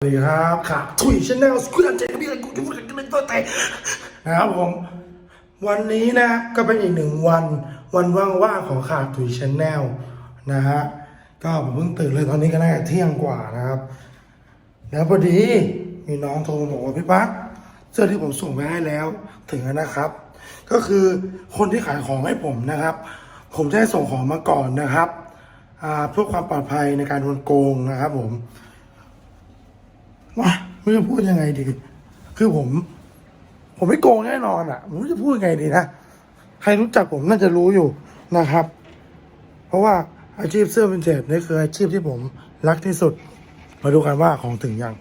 สวัสดีครับค่ะถุยชแนลสกุลเจกับพี่กูจะพูดกันเป็นตัวแต่นะครับผม วันนี้นะก็เป็นอีกหนึ่งวัน วันว่างๆของขาดถุยชแนลนะฮะก็ผมเพิ่งตื่นเลยตอนนี้ก็น่าจะเที่ยงกว่านะครับ แล้วพอดีมีน้องโทรมาบอกว่าพี่ปั๊กเสื้อที่ผมส่งไปให้แล้วถึงแล้วนะครับ ก็คือคนที่ขายของให้ผมนะครับ ผมจะให้ส่งของมาก่อนนะครับเพื่อความปลอดภัยในการโดนโกงนะครับผม ไม่รู้จะพูดยังไงดี คือผม ผมไม่โกงแน่นอนอะผมไม่รู้จะพูดยังไงดีนะใครรู้จักผมน่าจะรู้อยู่นะครับ เพราะว่าอาชีพเสื้อเป็นเศษนี่คืออาชีพที่ผมรักที่สุด มาดูกันว่าของถึงยัง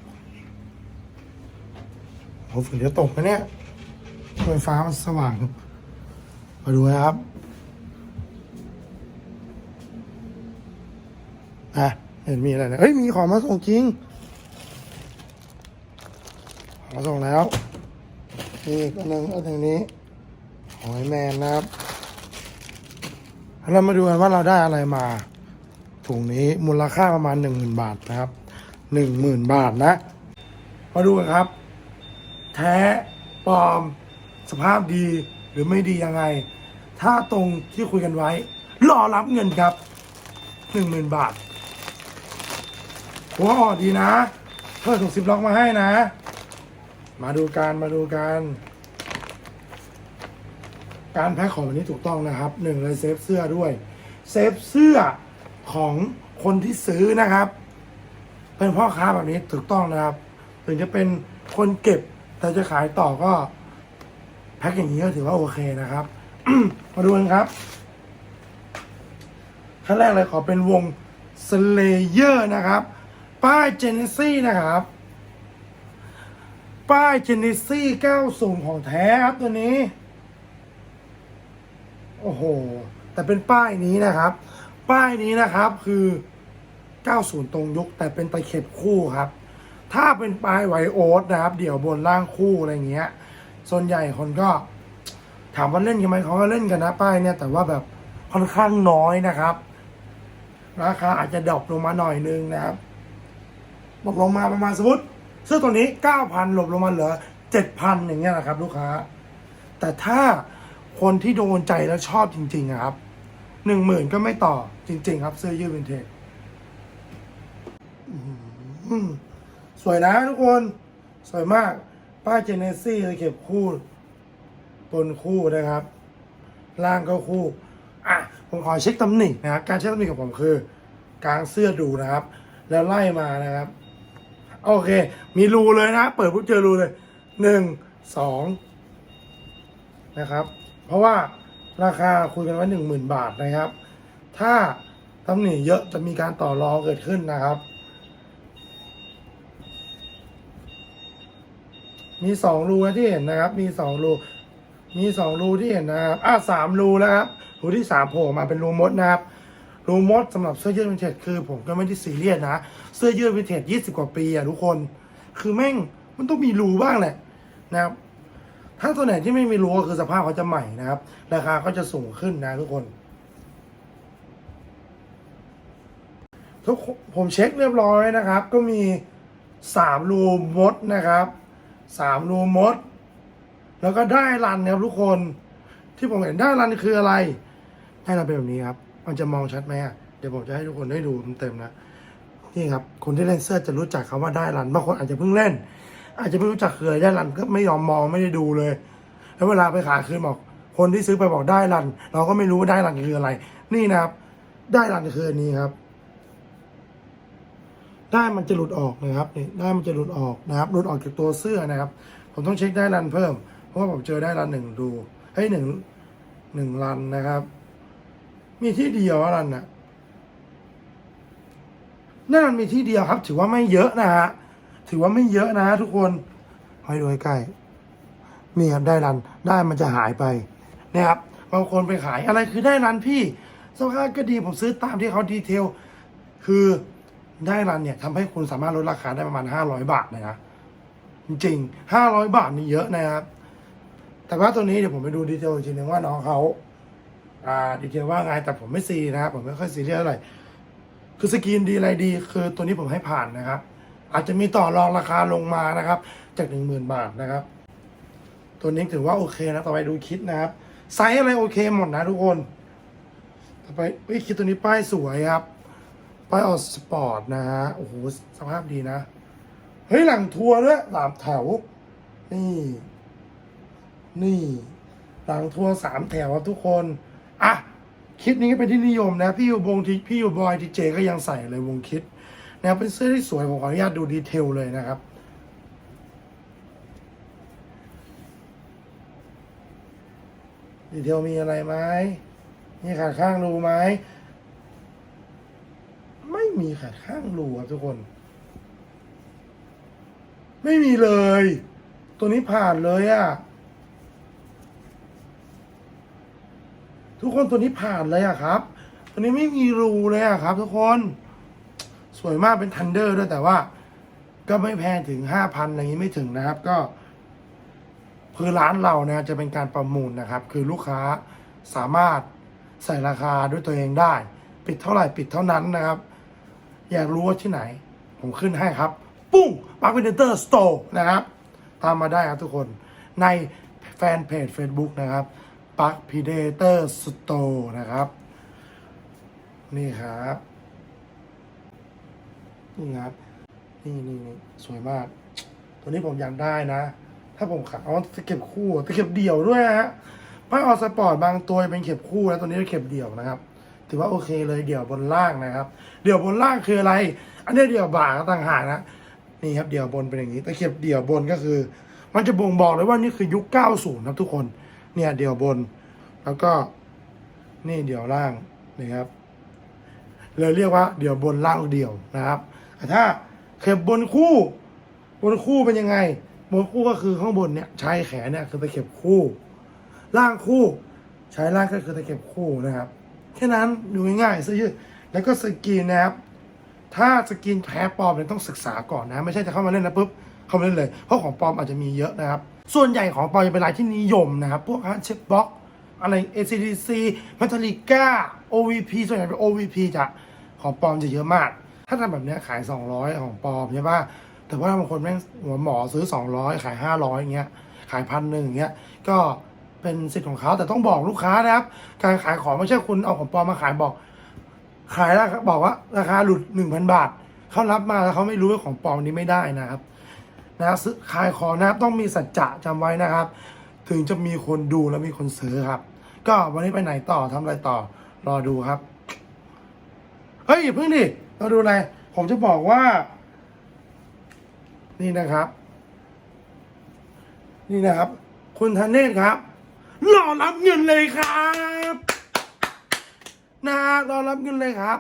โอ้ฝนจะตกไหมเนี่ยไฟฟ้ามันสว่าง มาดูนะครับอะเห็นมีอะไรนะเฮ้ยมีของมาส่งจริง มาส่งแล้วนี่อีกอันหนึ่งอันหนึ่งนี้ของไอแมนนะครับ เรามาดูกันว่าเราได้อะไรมา ถุงนี้มูลค่าประมาณหนึ่งหมื่นบาทนะครับหนึ่งหมื่นบาทนะ มาดูกันครับ แท้ปลอม สภาพดีหรือไม่ดียังไง ถ้าตรงที่คุยกันไว้ รอรับเงินครับหนึ่งหมื่นบาทหัวอ่อดีนะเพื่อส่งสิบล็อกมาให้นะ มาดูการมาดูการการแพ็คของวันนี้ถูกต้องนะครับหนึ่งเลยเซฟเสื้อด้วย เซฟเสื้อของคนที่ซื้อนะครับ เป็นพ่อค้าแบบนี้ถูกต้องนะครับ ถึงจะเป็นคนเก็บแต่จะขายต่อก็ แพ็คอย่างนี้ก็ถือว่าโอเคนะครับ มาดูกันครับขั้นแรกเลยขอเป็นวง Slayer นะครับ ป้าย Genesis นะครับ ป้าย Genesis 90ของแท้ครับตัวนี้ โอ้โห แต่เป็นป้ายนี้นะครับ ป้ายนี้นะครับคือ 90 ตรงยุคแต่เป็นตะเข็บคู่ครับ ถ้าเป็นป้ายไวโอ๊ตนะครับ เดี่ยวบนล่างคู่อะไรเงี้ย ส่วนใหญ่คนก็ ถามว่าเล่นกันไหมเขาก็เล่นกันนะป้ายเนี่ย แต่ว่าแบบค่อนข้างน้อยนะครับ ราคาอาจจะดรอปลงมาหน่อยนึงนะครับ บอกลงมาประมาณสมมติ เสื้อตัวนี้ 9,000 หลบลงมาเหลือ 7,000 อย่างเงี้ยนะครับ ลูกค้า แต่ถ้าคนที่โดนใจแล้วชอบจริงๆอะครับ 10,000 ก็ไม่ต่อจริง ๆ ครับ เสื้อยืดวินเทจสวยนะทุกคน สวยมาก ป้าเจเนซี่เลยเก็บคู่บนคู่นะครับ ล่างก็คู่ อะ ผมขอเช็คตำหนินะครับ การเช็คตำหนิของผมคือกางเสื้อดูนะครับ แล้วไล่มานะครับ โอเค มีรูเลยนะ เปิดปุ๊บเจอรูเลยหนึ่งสองนะครับ เพราะว่าราคาคุยกันไว้หนึ่งหมื่นบาทนะครับ ถ้าตำหนิเยอะจะมีการต่อรองเกิดขึ้นนะครับ มีสองรูนะที่เห็นนะครับ มีสองรู มีสองรูที่เห็นนะครับ อะสามรูแล้วครับ รูที่สามโผล่มาเป็นรูมดนะครับ รูมดสำหรับเสื้อยืดวินเทจคือผมก็ไม่ได้ซีเรียสนะ เสื้อยืดวินเทจยี่สิบกว่าปีอะทุกคน คือแม่งมันต้องมีรูบ้างแหละนะครับ ถ้าตัวไหนที่ไม่มีรูก็คือสภาพเขาจะใหม่นะครับ ราคาก็จะสูงขึ้นนะทุกคนทุกผมเช็คเรียบร้อยนะครับ ก็มีสามรูมดนะครับสามรูมด แล้วก็ได้รันนะครับทุกคนที่ผมเห็นได้รันคืออะไร ได้รันเป็นแบบนี้ครับ มันจะมองชัดไหมอะเดี๋ยวผมจะให้ทุกคนได้ดูเต็มๆนะนี่ครับคนที่เล่นเสื้อจะรู้จักคำว่าได้รันบางคนอาจจะเพิ่งเล่น อาจจะไม่รู้จักเคืออะได้รันก็ไม่ยอมมองไม่ได้ดูเลย แล้วเวลาไปขายคืนบอก คนที่ซื้อไปบอกได้รัน เราก็ไม่รู้ว่าได้รันคืออะไร นี่นะครับ ได้รันคืออันนี้ครับได้มันจะหลุดออกนะครับนี่ได้มันจะหลุดออกนะครับหลุดออกจากตัวเสื้อนะครับ ผมต้องเช็คได้รันเพิ่ม เพราะว่าผมเจอได้รันหนึ่งดูเฮ้ยหนึ่งหนึ่งรันนะครับ มีที่เดียวอรันน่ะนั่นมันมีที่เดียวครับ ถือว่าไม่เยอะนะฮะถือว่าไม่เยอะนะ ทุกคนให้ดูใกล้นี่ครับได้รันได้มันจะหายไปนะครับบางคนไปขายอะไรคือได้รันพี่สภาพก็ดีผมซื้อตามที่เขาดีเทล คือได้รันเนี่ยทำให้คุณสามารถลดราคาได้ประมาณห้าร้อยบาทเลยนะจริงๆห้าร้อยบาทนี่เยอะนะครับ แต่ว่าตัวนี้เดี๋ยวผมไปดูดีเทลอีกทีหนึ่งว่าน้องเขา อ่าดีเทลว่าไงแต่ผมไม่ซีนะครับผมไม่ค่อยซีเรียสเท่าไหร่คือสกรีนดีอะไรดี คือตัวนี้ผมให้ผ่านนะครับ อาจจะมีต่อรองราคาลงมานะครับ จากหนึ่งหมื่นบาทนะครับ ตัวนี้ถือว่าโอเคนะต่อไปดูคิดนะครับไซส์อะไรโอเคหมดนะทุกคนต่อไปเฮ้ยคิดตัวนี้ป้ายสวยครับป้ายออกสปอร์ตนะฮะโอ้โหสภาพดีนะเฮ้ยหลังทัวร์ด้วยสามแถว นี่ นี่ หลังทัวร์สามแถวครับทุกคน อะคลิปนี้ก็เป็นที่นิยมนะ พี่อยู่วงที่พี่อยู่บอยทีเจก็ยังใส่เลยวงคิดนะเป็นเสื้อที่สวยผมขออนุญาตดูดีเทลเลยนะครับดีเทลมีอะไรไหมมีขาดข้างรูไหมไม่มีขาดข้างรูครับทุกคน ไม่มีเลย ตัวนี้ผ่านเลยอะ ทุกคนตัวนี้ผ่านเลยอะครับ ตัวนี้ไม่มีรูเลยอะครับ ทุกคนสวยมากเป็นทันเดอร์ด้วยแต่ว่า ก็ไม่แพงถึงห้าพันอะไรอย่างนี้ไม่ถึงนะครับ ก็คือร้านเราเนี่ยจะเป็นการประมูลนะครับ คือลูกค้าสามารถใส่ราคาด้วยตัวเองได้ ปิดเท่าไหร่ปิดเท่านั้นนะครับ อยากรู้ว่าที่ไหน ผมขึ้นให้ครับ ปุ้งปักวินเตอร์สโตร์นะครับ ตามมาได้ครับทุกคนในแฟนเพจ Facebook นะครับ ปักพีเดเตอร์สโตนะครับ นี่ครับนี่ครับนี่นี่นี่สวยมาก ตัวนี้ผมอยากได้นะ ถ้าผมขายเอาตะเข็บคู่ตะเข็บเดี่ยวด้วยฮะป้ายออสปอร์ตบางตัวเป็นเข็บคู่แล้วตัวนี้เป็นเข็บเดี่ยวนะครับ ถือว่าโอเคเลยเดี่ยวบนล่างนะครับ เดี่ยวบนล่างคืออะไร อันนี้เดี่ยวบ่าต่างหากนะนี่ครับเดี่ยวบนเป็นอย่างนี้ตะเข็บเดี่ยวบนก็คือ มันจะบ่งบอกเลยว่านี่คือยุค 90ครับทุกคน เนี่ยเดี่ยวบน แล้วก็นี่เดี่ยวล่างนี่ครับเลยเรียกว่าเดี่ยวบนล่างเดี่ยวนะครับถ้าเข็บบนคู่ บนคู่เป็นยังไง บนคู่ก็คือข้างบนเนี่ยใช้แขนเนี่ยคือตะเข็บคู่ ล่างคู่ ใช้ล่างก็คือตะเข็บคู่นะครับแค่นั้นดูง่ายๆเสื้อยืดแล้วก็สกีนนะครับถ้าสกินแพ้ปลอมเนี่ยต้องศึกษาก่อนนะ ไม่ใช่จะเข้ามาเล่นแล้วปุ๊บเข้ามาเล่นเลย เพราะของปลอมอาจจะมีเยอะนะครับ ส่วนใหญ่ของปลอมจะเป็นลายที่นิยมนะครับ พวกฮาร์เชฟบ็อกอะไร ACDC มัทลิก้า OVP ส่วนใหญ่เป็น OVP จะของปลอมจะเยอะมาก ถ้าทำแบบนี้ขาย 200 ของปลอมใช่ปะแต่ว่าบางคนแม่งหัวหมอซื้อ 200 ขาย 500อย่างเงี้ยขายพันหนึ่งอย่างเงี้ยก็เป็นสิทธิ์ของเขาแต่ต้องบอกลูกค้านะครับ การขายของไม่ใช่คุณเอาของปลอมมาขายบอก ขายแล้วบอกว่าราคาหลุดหนึ่งพันบาทเขารับมาแล้วเขาไม่รู้ว่าของปลอมนี้ไม่ได้นะครับ นะซื้อขายของนะครับต้องมีสัจจะจำไว้นะครับ ถึงจะมีคนดูและมีคนซื้อครับ ก็วันนี้ไปไหนต่อทำอะไรต่อรอดูครับเฮ้ยอย่าเพิ่งดิเราดูอะไรผมจะบอกว่า นี่นะครับ นี่นะครับ คุณธเนศครับรอรับเงินเลยครับนะรอรับเงินเลยครับ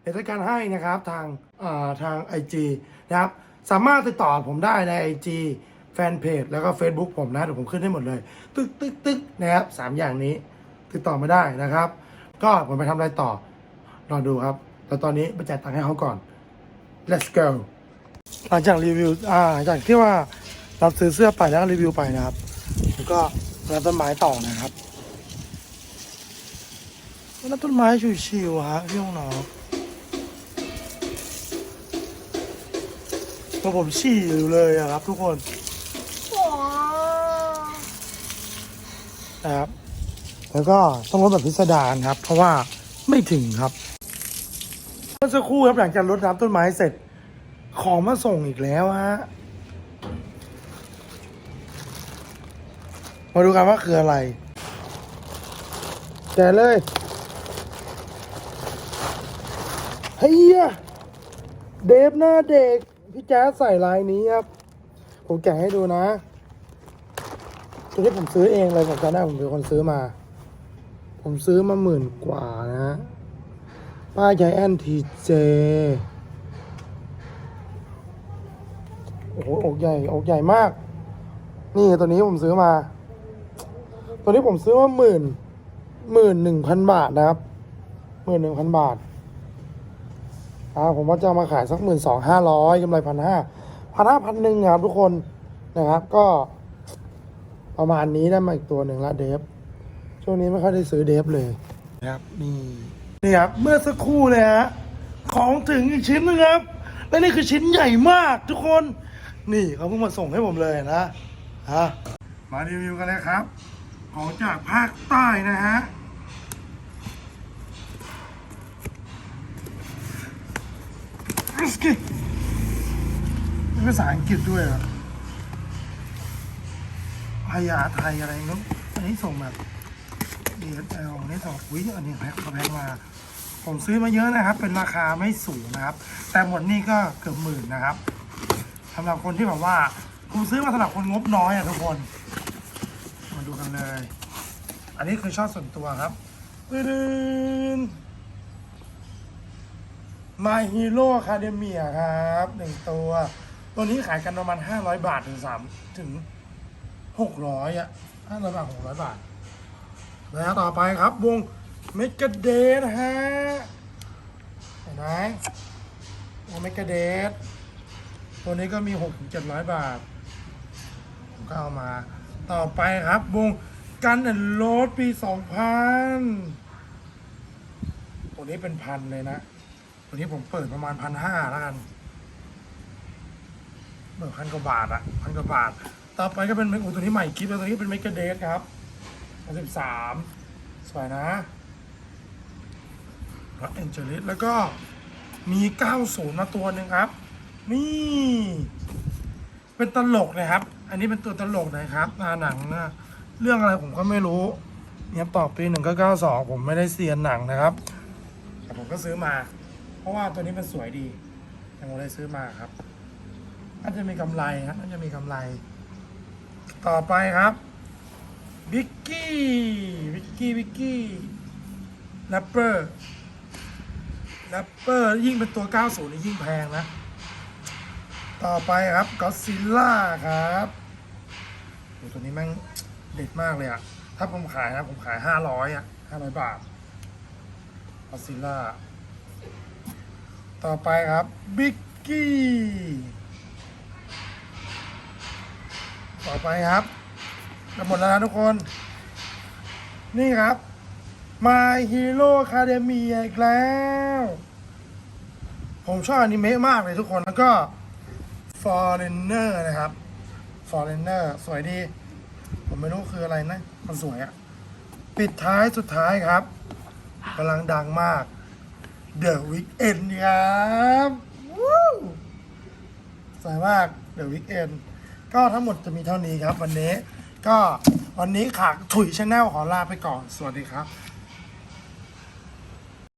เดี๋ยวจัดการให้นะครับทางอ่าทาง IG นะครับ สามารถติดต่อผมได้ใน IG แฟนเพจแล้วก็ Facebook ผมนะเดี๋ยวผมขึ้นให้หมดเลย ตึกตึกตึกนะครับสามอย่างนี้ ติดต่อมาได้นะครับ ก็ผมไปทำอะไรต่อรอดูครับแต่ตอนนี้ไปจ่ายตังค์ให้เขาก่อน let's go หลังจากรีวิวอ่าหลังจากที่ว่าเรับซื้อเสื้อไปแล้วรีวิวไปนะครับผมก็รับต้นไม้ต่อนะครับแล้วต้นไม้ชิวๆฮะพี่น้อง ผมฉี่อยู่เลยอะครับ ทุกคนนะครับ แล้วก็ต้องรดแบบพิสดารครับ เพราะว่าไม่ถึงครับเมื่อสักครู่ครับหลังจากรดน้ำต้นไม้เสร็จ ของมาส่งอีกแล้วฮะมาดูกันว่าคืออะไรแกเลยเฮียเดฟหน้าเด็ก พี่แจ๊สใส่ลายนี้ครับ ผมแกะให้ดูนะตัวที่ผมซื้อเองเลยผมจำได้ผมเป็นคนซื้อมา ผมซื้อมาหมื่นกว่านะ ป้ายใจแอนทีเจโอ้โหอกใหญ่อกใหญ่มาก นี่ตัวนี้ผมซื้อมา ตัวนี้ผมซื้อมาหมื่นหมื่นหนึ่งพันบาทนะครับหมื่นหนึ่งพันบาท อ่าผมว่าจะเอามาขายสักหมื่นสองห้าร้อยกำไรพันห้าพันห้าพันหนึ่งครับทุกคนนะครับ ก็ประมาณนี้ได้มาอีกตัวหนึ่งละเดฟช่วงนี้ไม่ค่อยได้ซื้อเดฟเลยนะครับนี่นี่ครับเมื่อสักครู่เลยฮะของถึงอีกชิ้นหนึงครับและนี่คือชิ้นใหญ่มากทุกคน นี่เขาเพิ่งมาส่งให้ผมเลยนะฮะมารีวิวกันเลยครับ ของจากภาคใต้นะฮะ ริสกี้ภาษาอังกฤษด้วยเหรอพยาไทยอะไรนู้นอันนี้ส่งแบบ DSL อันนี้ส่งอุ้ยอันนี้แพ็คแพ็คมา ผมซื้อมาเยอะนะครับ เป็นราคาไม่สูงนะครับ แต่หมดนี่ก็เกือบหมื่นนะครับสำหรับคนที่แบบว่าผมซื้อมาสำหรับคนงบน้อยอะทุกคน มาดูกันเลย อันนี้คือชอบส่วนตัวครับตึ้น My Hero Academia ครับหนึ่งตัว ตัวนี้ขายกันประมาณห้าร้อยบาทถึงสามถึงหกร้อยอะห้าร้อยบาทหกร้อยบาท แล้วต่อไปครับวงเมกะเดทฮะเห็นไหมวงเมกะเดทตัวนี้ก็มีหกถึงเจ็ดร้อยบาท ผมก็เอามา ต่อไปครับวงกันแอนโรดปีสองพันตัวนี้เป็นพันเลยนะ วนี้ผมเปิดประมาณพันห้าแล้วกันเปิดพันกว่าบาทอะพันกว่าบาท ต่อไปก็เป็นเมกตัวนี้ใหม่คลิปแล้วตัวนี้เป็นเมกะเดทครับสิบสามสวยนะแล้วเอ็นเจลิสแล้วก็มี90มาตัวหนึ่งครับ นี่ เป็นตลกนะครับ อันนี้เป็นตัวตลกนะครับงาหนังนะเรื่องอะไรผมก็ไม่รู้เนี่ยต่อปีหนึ่งก็เก้าสองผมไม่ได้เซียนหนังนะครับ แต่ผมก็ซื้อมา ราะว่าตัวนี้มันสวยดีผมเลยซื้อมาครับน่าจะมีกำไรครับน่าจะมีกำไร ต่อไปครับวิกกี้วิกกี้วิกกี้แรปเปอร์แรปเปอร์ยิ่งเป็นตัว 90นี่ยิ่งแพงนะ ต่อไปครับก็ซิลล่าครับโหตัวนี้แม่งเด็ดมากเลยอะถ้าผมขายนะ ผมขาย 500อะ500 บาทก็ซิลล่า ต่อไปครับบิ๊กกี้ต่อไปครับจะหมดแล้วนะทุกคน นี่ครับ My Hero Academia อีกแล้ว ผมชอบอนิเมะมากเลยทุกคนแล้วก็ Foreigner นะครับ Foreigner สวยดี ผมไม่รู้คืออะไรนะ มันสวยอะปิดท้ายสุดท้ายครับกำลังดังมาก เดอะวิกเอนครับวู้สายมากเดอะวิกเอนก็ทั้งหมดจะมีเท่านี้ครับ วันนี้ ก็วันนี้ขากถุยชาแนลขอลาไปก่อน สวัสดีครับ